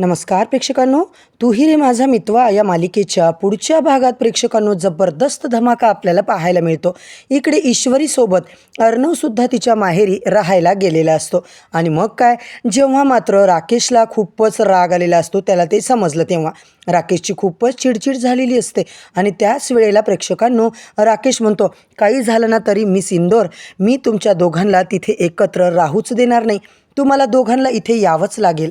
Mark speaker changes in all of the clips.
Speaker 1: नमस्कार प्रेक्षकांनो. तू रे माझा मितवा या मालिकेच्या पुढच्या भागात प्रेक्षकांनो जबरदस्त धमाका आपल्याला पाहायला मिळतो. इकडे ईश्वरीसोबत अर्णवसुद्धा तिच्या माहेरी राहायला गेलेला असतो. आणि मग काय? जेव्हा मात्र राकेशला खूपच राग आलेला असतो त्याला ते समजलं तेव्हा. राकेशची खूपच चिडचिड झालेली असते. आणि त्याच वेळेला प्रेक्षकांनो राकेश म्हणतो काही झालं ना तरी मिस इंदोर मी तुमच्या दोघांना तिथे एकत्र राहूच देणार नाही. तुम्हाला दोघांना इथे यावंच लागेल.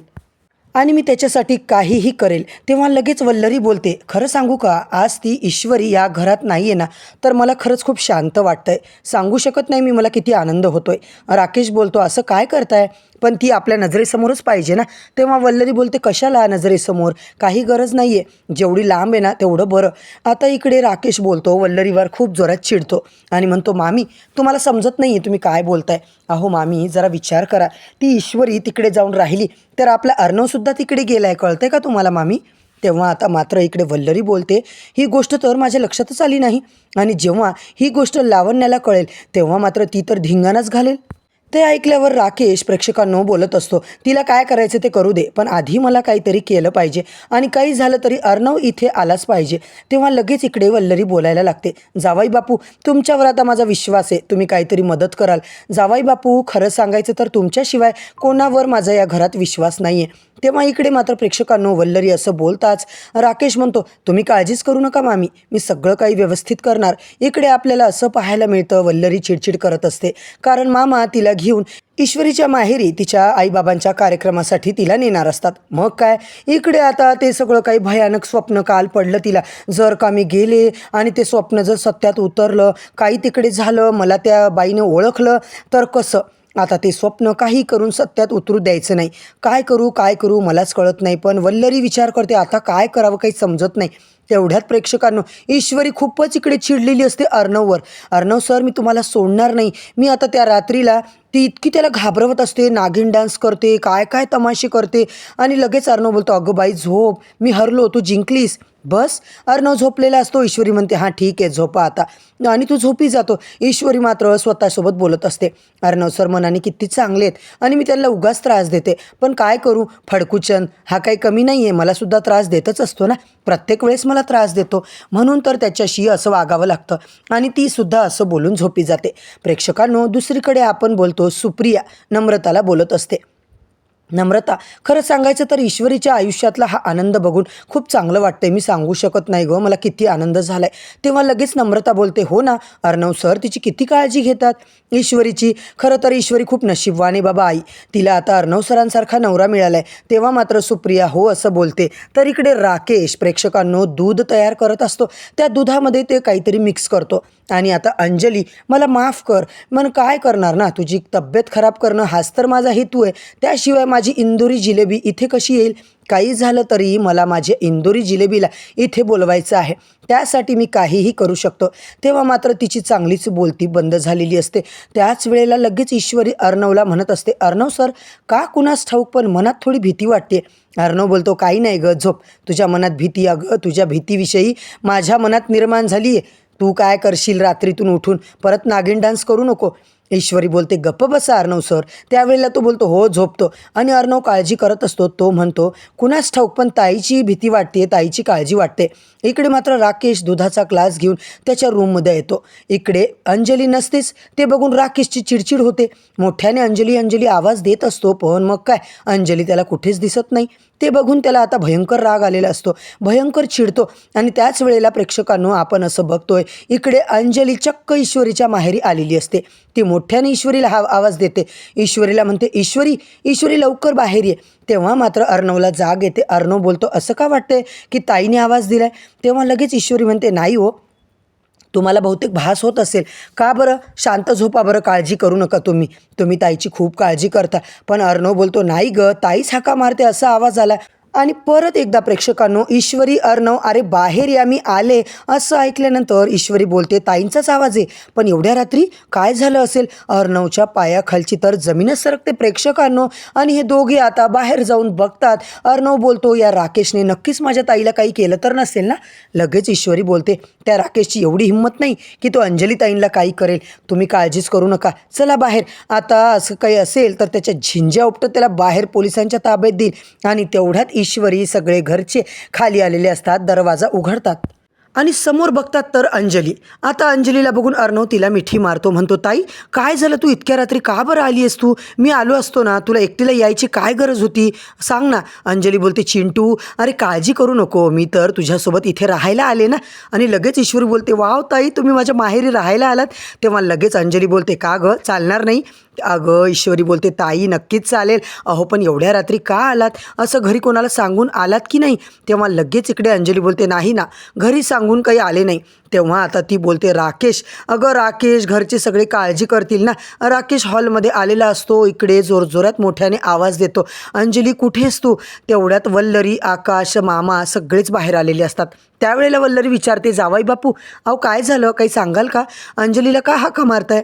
Speaker 1: आणि मी त्याच्यासाठी काहीही करेल. तेव्हा लगेच वल्लरी बोलते खरं सांगू का आज ती ईश्वरी या घरात नाही आहे ना? तर मला खरंच खूप शांत वाटतंय. सांगू शकत नाही मी मला किती आनंद होतोय. राकेश बोलतो असं काय करताय? पण ती आपल्या नजरेसमोरच पाहिजे ना. तेव्हा वल्लरी बोलते कशाला नजरेसमोर? काही गरज नाही आहे जेवढी लांब आहे ना तेवढं बरं. आता इकडे राकेश बोलतो वल्लरीवर खूप जोरात चिडतो आणि म्हणतो मामी तुम्हाला समजत नाही आहे तुम्ही काय बोलताय. अहो मामी जरा विचार करा. ती ईश्वरी तिकडे जाऊन राहिली तर आपला अर्णवसुद्धा तिकडे गेला आहे कळतंय का तुम्हाला मामी? तेव्हा आता मात्र इकडे वल्लरी बोलते ही गोष्ट तर माझ्या लक्षातच आली नाही आणि जेव्हा ही गोष्ट लावण्याला कळेल तेव्हा मात्र ती तर धिंगाणाच घालेल. ते ऐकल्यावर राकेश प्रेक्षकांनो बोलत असतो तिला काय करायचं ते करू दे पण आधी मला काहीतरी केलं पाहिजे आणि काही झालं तरी अर्णव इथे आलाच पाहिजे. तेव्हा लगेच इकडे वल्लरी बोलायला लागते जावाई बापू तुमच्यावर आता माझा विश्वास आहे तुम्ही काहीतरी मदत कराल. जावाई बापू खरं सांगायचं तर तुमच्याशिवाय कोणावर माझा या घरात विश्वास नाही आहे तेव्हा इकडे मात्र प्रेक्षकांनो वल्लरी असं बोलताच राकेश म्हणतो तुम्ही काळजीच करू नका मामी मी सगळं काही व्यवस्थित करणार. इकडे आपल्याला असं पाहायला मिळतं वल्लरी चिडचिड करत असते कारण मामा तिला घेऊन ईश्वरीच्या माहेरी तिच्या आईबाबांच्या कार्यक्रमासाठी तिला नेणार असतात. मग काय? इकडे आता ते सगळं काही भयानक स्वप्न काल पडलं तिला. जर का मी गेले आणि ते स्वप्न जर सत्यात उतरलं काही तिकडे झालं मला त्या बाईने ओळखलं तर कसं? आता ते स्वप्न काही करून सत्यात उतरू द्यायचं नाही. काय करू काय करू मलाच कळत नाही पण वल्लरी विचार करते आता काय करावं काही समजत नाही. तेवढ्यात प्रेक्षकांनो ईश्वरी खूपच इकडे चिडलेली असते अर्णववर. अर्णव सर मी तुम्हाला सोडणार नाही. मी आता त्या रात्रीला ती इतकी त्याला घाबरवत असते नागिन डान्स करते काय काय तमाशे करते. आणि लगेच अर्णव बोलतो अगं बाई झोप. मी हरलो तू जिंकलीस. बस अर्णव झोपलेला असतो. ईश्वरी म्हणते हां ठीक आहे झोपा आता. आणि तू झोपी जातो. ईश्वरी मात्र स्वतःसोबत बोलत असते. अर्णव सर मनाने किती चांगले आहेत. आणि मी त्यांना उगाच त्रास देते. पण काय करू? फडकुचन हा काही कमी नाही आहे मलासुद्धा त्रास देतच असतो ना. प्रत्येक वेळेस मला त्रास देतो. म्हणून तर त्याच्याशी असं वागावं लागतं. आणि तीसुद्धा असं बोलून झोपी जाते. प्रेक्षकांनो दुसरीकडे आपण बोलतो सुप्रिया नम्रताला बोलत असते. नम्रता. खरं सांगायचं तर ईश्वरीच्या आयुष्यातला हा आनंद बघून खूप चांगलं वाटतंय. मी सांगू शकत नाही गं मला किती आनंद झाला आहे तेव्हा लगेच नम्रता बोलते हो ना अर्णव सर तिची किती काळजी घेतात? ईश्वरीची. खरं तर ईश्वरी खूप नशीबवाने बाबा आई. तिला आता अर्णव सरांसारखा नवरा मिळाला आहे तेव्हा मात्र सुप्रिया हो असं बोलते. तर इकडे राकेश प्रेक्षकांनो दूध तयार करत असतो. त्या दुधामध्ये ते काहीतरी मिक्स करतो. आणि आता अंजली मला माफ कर. मन काय करणार ना? तुझी तब्येत खराब करणं हाच तर माझा हेतू आहे. त्याशिवाय माझी इंदोरी जिलेबी इथे कशी येईल? काही झालं तरी मला माझ्या इंदोरी जिलेबीला इथे बोलवायचं आहे. त्यासाठी मी काहीही करू शकतो. तेव्हा मात्र तिची चांगलीच बोलती बंद झालेली असते. त्याच वेळेला लगेच ईश्वरी अर्णवला म्हणत असते अर्णव सर का कुणास ठाऊक पण मनात थोडी भीती वाटते. अर्णव बोलतो काही नाही ग झोप. तुझ्या मनात भीती अगं तुझ्या भीतीविषयी माझ्या मनात निर्माण झाली आहे तू काय करशील रात्रीतून उठून? परत नागिन डान्स करू नको. ईश्वरी बोलते गप्प बसा अर्णव सर. त्यावेळेला तो बोलतो हो झोपतो. आणि अर्णव काळजी करत असतो तो म्हणतो कुणास ठाऊक पण ताईची भीती वाटते ताईची काळजी वाटते. इकडे मात्र राकेश दुधाचा ग्लास घेऊन त्याच्या रूममध्ये येतो. इकडे अंजली नसतेच ते बघून राकेशची चिडचिड होते. मोठ्याने अंजली अंजली आवाज देत असतो पण मग काय? अंजली त्याला कुठेच दिसत नाही. ते बघून त्याला आता भयंकर राग आलेला असतो. भयंकर चिडतो. आणि त्याच वेळेला प्रेक्षकांनो आपण असं बघतोय इकडे अंजली चक्क ईश्वरीच्या माहेरी आलेली असते. ती मोठ्याने ईश्वरीला हा आवाज देते. ईश्वरीला म्हणते ईश्वरी ईश्वरी लवकर बाहेर ये. तेव्हा मात्र अर्णवला जाग येते. अर्णव बोलतो असं का वाटतंय की ताईने आवाज दिलाय? तेव्हा लगेच ईश्वरी म्हणते नाही हो तुम्हाला बहुतेक भास होत असेल. का बरं? शांत झोपा बरं काळजी करू नका तुम्ही. तुम्ही ताईची खूप काळजी करता. पण अर्णव बोलतो नाही ग ताईच हाका मारते असा आवाज आला आणि परत एकदा प्रेक्षकांनो ईश्वरी अर्णव अरे बाहेर या मी आले. असं ऐकल्यानंतर ईश्वरी बोलते ताईंचाच आवाज आहे पण एवढ्या रात्री काय झालं असेल? अर्णवच्या पायाखालची तर जमीनच सरकते प्रेक्षकांनो आणि हे दोघे आता बाहेर जाऊन बघतात. अर्णव बोलतो या राकेशने नक्कीच माझ्या ताईला काही केलं तर नसेल ना? लगेच ईश्वरी बोलते त्या राकेशची एवढी हिंमत नाही की तो अंजली ताईंला काही करेल. तुम्ही काळजीच करू नका. चला बाहेर. आता असं काही असेल तर त्याच्या झिंज्या उपटत त्याला बाहेर पोलिसांच्या ताब्यात देईल आणि तेवढ्यात ईश्वरी ईश्वरी सगळे घरचे खाली आलेले असतात दरवाजा उघडतात. आणि समोर बघतात तर अंजली. आता अंजलीला बघून अर्णव तिला मिठी मारतो म्हणतो ताई काय झालं? तू इतक्या रात्री का बरं आली आहेस तू? मी आलो असतो ना तुला एकटीला यायची काय गरज होती? सांग ना. अंजली बोलते चिंटू अरे काळजी करू नको. मी तर तुझ्यासोबत इथे राहायला आले ना. आणि लगेच ईश्वरी बोलते वाव ताई तुम्ही माझ्या माहेरी राहायला आलात. तेव्हा लगेच अंजली बोलते का गं? चालणार नाही. अगं ईश्वरी बोलते ताई नक्कीच चालेल. अहो पण एवढ्या रात्री का आलात? असं घरी कोणाला सांगून आलात की नाही? तेव्हा लगेच इकडे अंजली बोलते नाही ना घरी सांगून काही आले नाही. तेव्हा आता ती बोलते राकेश अगं राकेश घरचे सगळे काळजी करतील ना? राकेश हॉलमध्ये आलेला असतो इकडे जोरजोरात मोठ्याने आवाज देतो. अंजली कुठेस तू? तेवढ्यात वल्लरी आकाश मामा सगळेच बाहेर आलेले असतात. त्यावेळेला वल्लरी विचारते जावाई बापू अहो काय झालं? काही सांगाल का? अंजलीला का हाका मारताय?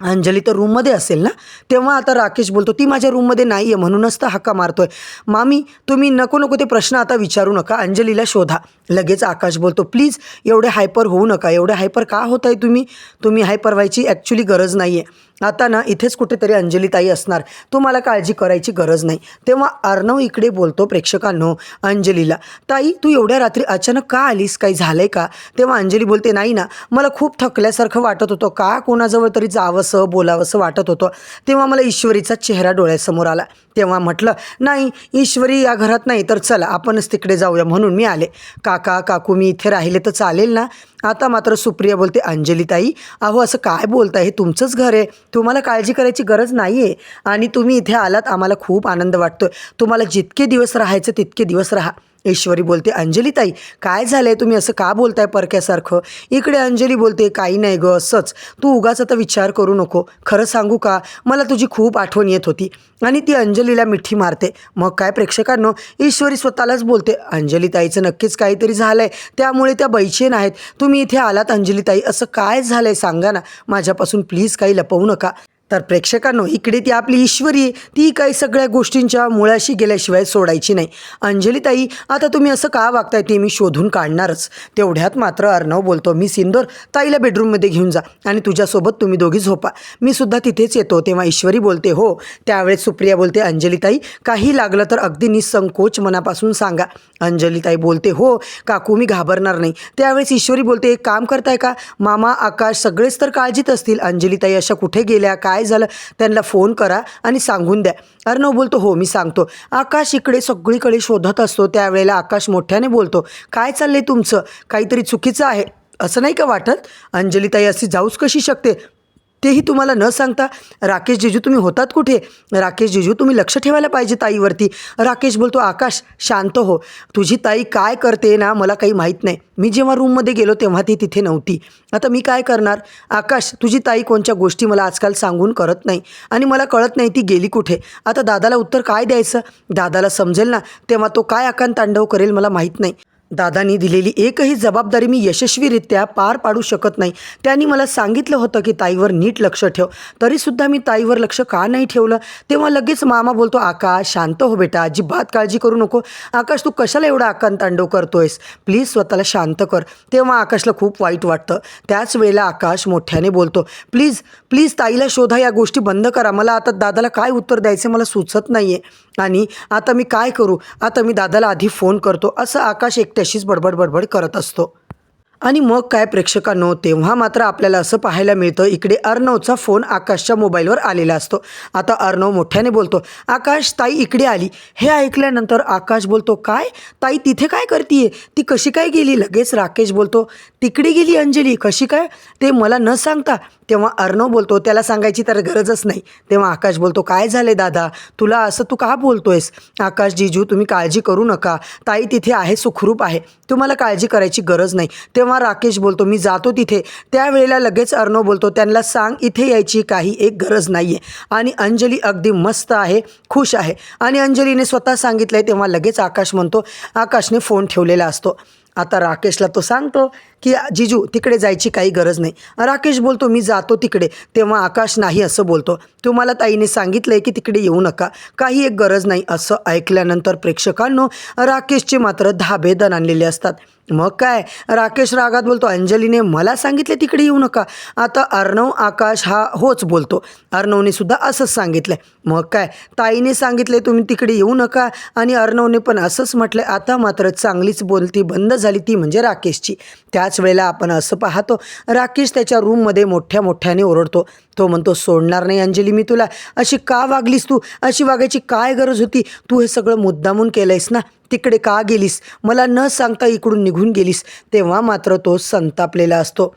Speaker 1: अंजली तर रूममध्ये असेल ना तेव्हा आता राकेश बोलतो ती माझ्या रूममध्ये नाही आहे म्हणूनच तर हक्का मारतोय. मामी तुम्ही नको नको ते प्रश्न आता विचारू नका अंजलीला शोधा. लगेच आकाश बोलतो प्लीज एवढे हायपर होऊ नका एवढे हायपर का होत आहे तुम्ही? तुम्ही हायपर व्हायची ॲक्च्युली गरज नाही आहे आता ना इथेच कुठेतरी अंजलीताई असणार तुम्हाला काळजी करायची गरज नाही. तेव्हा अर्णव इकडे बोलतो प्रेक्षकांनो अंजलीला ताई तू एवढ्या रात्री अचानक का आलीस? काही झालं आहे का? तेव्हा अंजली बोलते नाही ना मला खूप थकल्यासारखं वाटत होतं का कोणाजवळ तरी जावं बोलावंसं वाटत होतं. तेव्हा मला ईश्वरीचा चेहरा डोळ्यासमोर आला. तेव्हा म्हटलं नाही ईश्वरी या घरात नाही तर चला आपणच तिकडे जाऊया म्हणून मी आले. काका काकू मी इथे राहिले तर चालेल ना? आता मात्र सुप्रिया बोलते अंजलीताई अहो असं काय बोलताय? हे तुमचंच घर आहे. तुम्हाला काळजी करायची गरज नाही आहे आणि तुम्ही इथे आलात आम्हाला खूप आनंद वाटतोय. तुम्हाला जितके दिवस राहायचं तितके दिवस राहा. ईश्वरी बोलते अंजलीताई काय झालंय तुम्ही? असं का बोलताय परक्यासारखं? इकडे अंजली बोलते काही नाही गं असंच. तू उगाच आता विचार करू नको. खरं सांगू का? मला तुझी खूप आठवण येत होती. आणि ती अंजलीला मिठी मारते. मग काय प्रेक्षकांनो? ईश्वरी स्वतःलाच बोलते अंजलीताईचं नक्कीच काहीतरी झालंय. त्यामुळे त्या बैचेन आहेत तुम्ही इथे आलात अंजलीताई. असं काय झालंय? सांगा ना. माझ्यापासून प्लीज काही लपवू नका. तर प्रेक्षकांनो इकडे ती आपली ईश्वरी आहे. ती काही सगळ्या गोष्टींच्या मुळाशी गेल्याशिवाय सोडायची नाही. अंजलीताई आता तुम्ही असं का वागताय? ते मी शोधून काढणारच. तेवढ्यात मात्र अर्णव बोलतो मी सिंदोर ताईला बेडरूममध्ये घेऊन जा आणि तुझ्यासोबत तुम्ही दोघी झोपा. मी सुद्धा तिथेच येतो. तेव्हा ईश्वरी बोलते हो. त्यावेळेस सुप्रिया बोलते अंजलीताई काही लागलं तर अगदी निसंकोच मनापासून सांगा. अंजलीताई बोलते हो काकू मी घाबरणार नाही. त्यावेळेस ईश्वरी बोलते एक काम करताय का? मामा आकाश सगळेच तर काळजीत असतील. अंजलीताई अशा कुठे गेल्या? काय झालं? त्यांना फोन करा आणि सांगून द्या. अर्णव बोलतो. हो मी सांगतो. आकाश इकडे सगळीकडे शोधत असतो. त्यावेळेला आकाश मोठ्याने बोलतो काय चाललंय तुमचं? काहीतरी चुकीचं आहे. असं नाही का वाटत? अंजलीताई अशी जाऊच कशी शकते? तेही तुम्हाला न सांगता राकेश जिजू तुम्ही होतात कुठे? राकेश जिजू तुम्ही लक्ष ठेवायला पाहिजे ताईवरती. राकेश बोलतो आकाश शांत हो. तुझी ताई काय करते ना मला काही माहीत नाही. मी जेव्हा रूममध्ये गेलो तेव्हा ती तिथे नव्हती. आता मी काय करणार? आकाश तुझी ताई कोणत्या गोष्टी मला आजकाल सांगून करत नाही आणि मला कळत नाही ती गेली कुठे? आता दादाला उत्तर काय द्यायचं? दादाला समजेल ना तेव्हा तो काय आकांत तांडव करेल मला माहीत नाही. दादानी दिलेली एकही जबाबदारी मी यशस्वीरित्या पार पाडू शकत नाही. त्यांनी मला सांगितलं होतं की ताईवर नीट लक्ष ठेव. तरीसुद्धा मी ताईवर लक्ष का नाही ठेवलं? तेव्हा लगेच मामा बोलतो आकाश शांत हो बेटा अजिबात काळजी करू नको. आकाश तू कशाला एवढा आकांत तांडव करतोयस? प्लीज स्वतःला शांत कर. तेव्हा आकाशला खूप वाईट वाटतं. त्याच वेळेला आकाश मोठ्याने बोलतो प्लीज प्लीज ताईला शोधा या गोष्टी बंद करा. मला आता दादाला काय उत्तर द्यायचं मला सुचत नाही आहे आणि आता मी काय करू? आता मी दादाला आधी फोन करतो. असं आकाश एकट्याशीच बडबड बडबड करत असतो. आणि मग काय प्रेक्षकांनो तेव्हा मात्र आपल्याला असं पाहायला मिळतं इकडे अर्णवचा फोन आकाशच्या मोबाईलवर आलेला असतो. आता अर्णव मोठ्याने बोलतो आकाश ताई इकडे आली. हे ऐकल्यानंतर आकाश बोलतो काय? ताई तिथे काय करतीये? ती कशी काय गेली? लगेच राकेश बोलतो तिकडे गेली अंजली कशी काय? ते मला न सांगता. तेव्हा अर्णव बोलतो त्याला सांगायची तर गरजच नाही. तेव्हा आकाश बोलतो काय झाले दादा? तुला असं तू का बोलतोयस? आकाश जिजू तुम्ही काळजी करू नका. ताई तिथे आहे सुखरूप आहे. तुम्हाला काळजी करायची गरज नाही. तेव्हा जेव्हा राकेश बोलतो मी जातो तिथे. त्यावेळेला लगेच अर्णव बोलतो त्यांना सांग इथे यायची काही एक गरज नाही आहे आणि अंजली अगदी मस्त आहे खुश आहे. आणि अंजलीने स्वतः सांगितलं आहे तेव्हा लगेच आकाश म्हणतो आकाशने फोन ठेवलेला असतो. आता राकेशला तो सांगतो की जिजू तिकडे जायची काही गरज नाही. राकेश बोलतो मी जातो तिकडे. तेव्हा आकाश नाही असं बोलतो. तुम्हाला ताईने सांगितलं आहे की तिकडे येऊ नका. काही एक गरज नाही. असं ऐकल्यानंतर प्रेक्षकांनो राकेशचे मात्र धाबेदन आणलेले असतात. मग काय? राकेश रागात बोलतो अंजलीने मला सांगितले तिकडे येऊ नका. आता अर्णव आकाश हा होच बोलतो. अर्णवने सुद्धा असंच सांगितलं मग काय? ताईने सांगितले तुम्ही तिकडे येऊ नका. आणि अर्णवने पण असंच म्हटलं आता मात्र चांगलीच बोलती बंद झाली ती म्हणजे राकेशची. त्याच वेळेला आपण असं पाहतो. राकेश त्याच्या रूममध्ये मोठ्या मोठ्याने ओरडतो. तो म्हणतो सोडणार नाही अंजली मी तुला. अशी का वागलीस तू? अशी वागायची काय गरज होती? तू हे सगळं मुद्दामून केलंयस ना? तिकडे का गेलीस? मला न सांगता इकडून निघून गेलीस. तेव्हा मात्र तो संतापलेला असतो.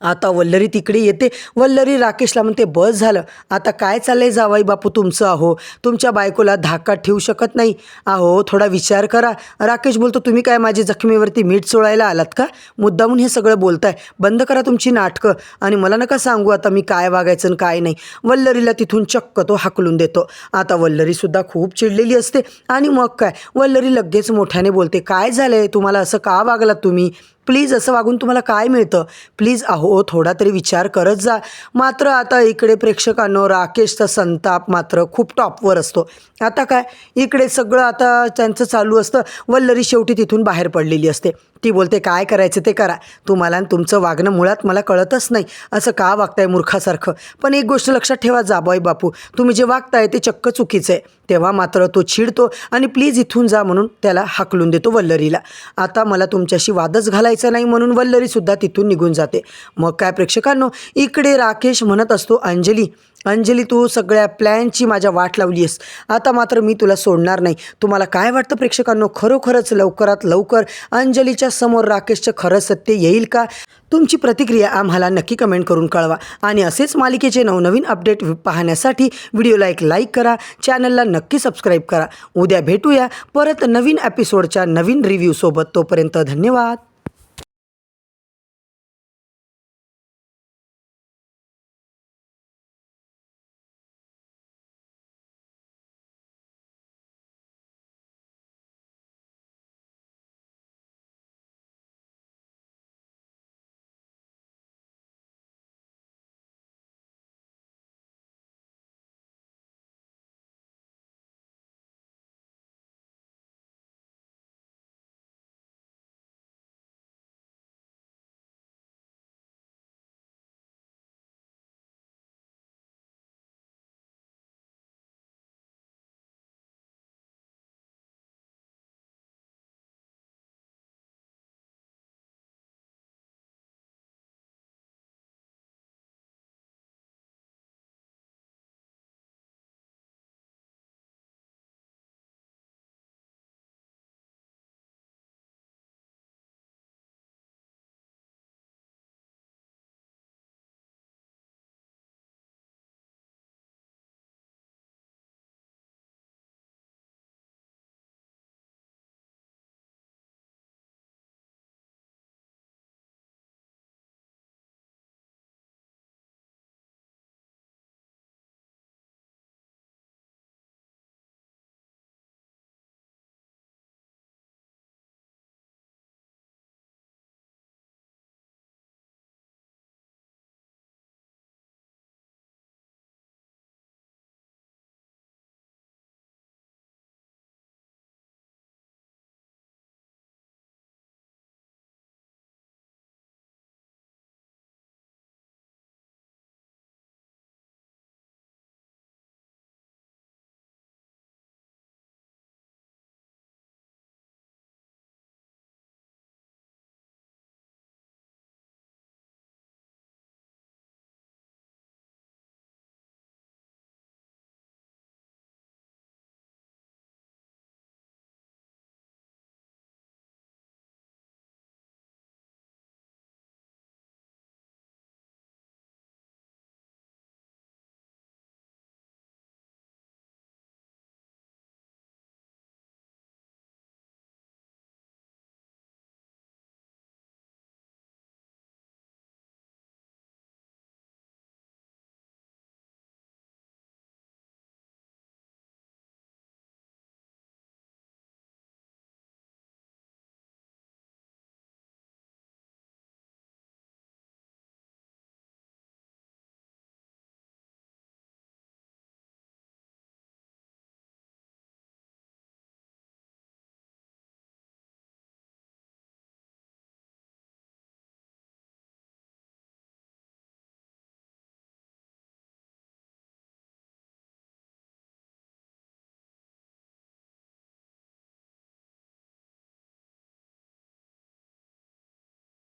Speaker 1: आता वल्लरी तिकडे येते. वल्लरी राकेशला म्हणते बस झालं. आता काय चाललंय जावाई बापू तुमचं अहो? तुमच्या बायकोला धाकात ठेवू शकत नाही. अहो थोडा विचार करा. राकेश बोलतो तुम्ही काय माझी जखमीवरती मीठ चोळायला आलात का? मुद्दामून हे सगळं बोलताय. बंद करा तुमची नाटकं. आणि मला नका सांगू आता मी काय वागायचं आणि काय नाही. वल्लरीला तिथून चक्क तो हाकलून देतो. आता वल्लरीसुद्धा खूप चिडलेली असते. आणि मग काय? वल्लरी लगेच मोठ्याने बोलते काय झालंय? तुम्हाला असं का वागलात तुम्ही? प्लीज असं वागून तुम्हाला काय मिळतं? प्लीज अहो थोडा तरी विचार करत जा. मात्र आता इकडे प्रेक्षकांनो राकेशचा संताप मात्र खूप टॉपवर असतो. आता काय? इकडे सगळं आता त्यांचं चालू असतं. वल्लरी शेवटी तिथून बाहेर पडलेली असते. ती बोलते काय करायचं ते करा. तुम्हाला आणि तुमचं वागणं मुळात मला कळतच नाही. असं का वागताय मूर्खासारखं? पण एक गोष्ट लक्षात ठेवा जाबॉय बापू. तुम्ही जे वागताय ते चक्क चुकीचं आहे. तेव्हा मात्र तो चिडतो आणि प्लीज इथून जा म्हणून त्याला हाकलून देतो वल्लरीला. आता मला तुमच्याशी वादच घालायचा नाही म्हणून वल्लरीसुद्धा तिथून निघून जाते. मग काय प्रेक्षकांनो इकडे राकेश म्हणत असतो अंजली अंजली तू सगळ्या प्लॅनची माझ्या वाट लावली आहेस. आता मात्र मी तुला सोडणार नाही. तुम्हाला काय वाटतं प्रेक्षकांनो? खरोखरच लवकरात लवकर अंजलीच्या समोर राकेशचं खरं सत्य येईल का? तुमची प्रतिक्रिया आम्हाला नक्की कमेंट करून कळवा. आणि असेच मालिकेचे नवनवीन अपडेट पाहण्यासाठी व्हिडिओला एक लाईक करा चॅनलला नक्की सबस्क्राईब करा. उद्या भेटूया परत नवीन एपिसोडच्या नवीन रिव्ह्यूसोबत तोपर्यंत धन्यवाद.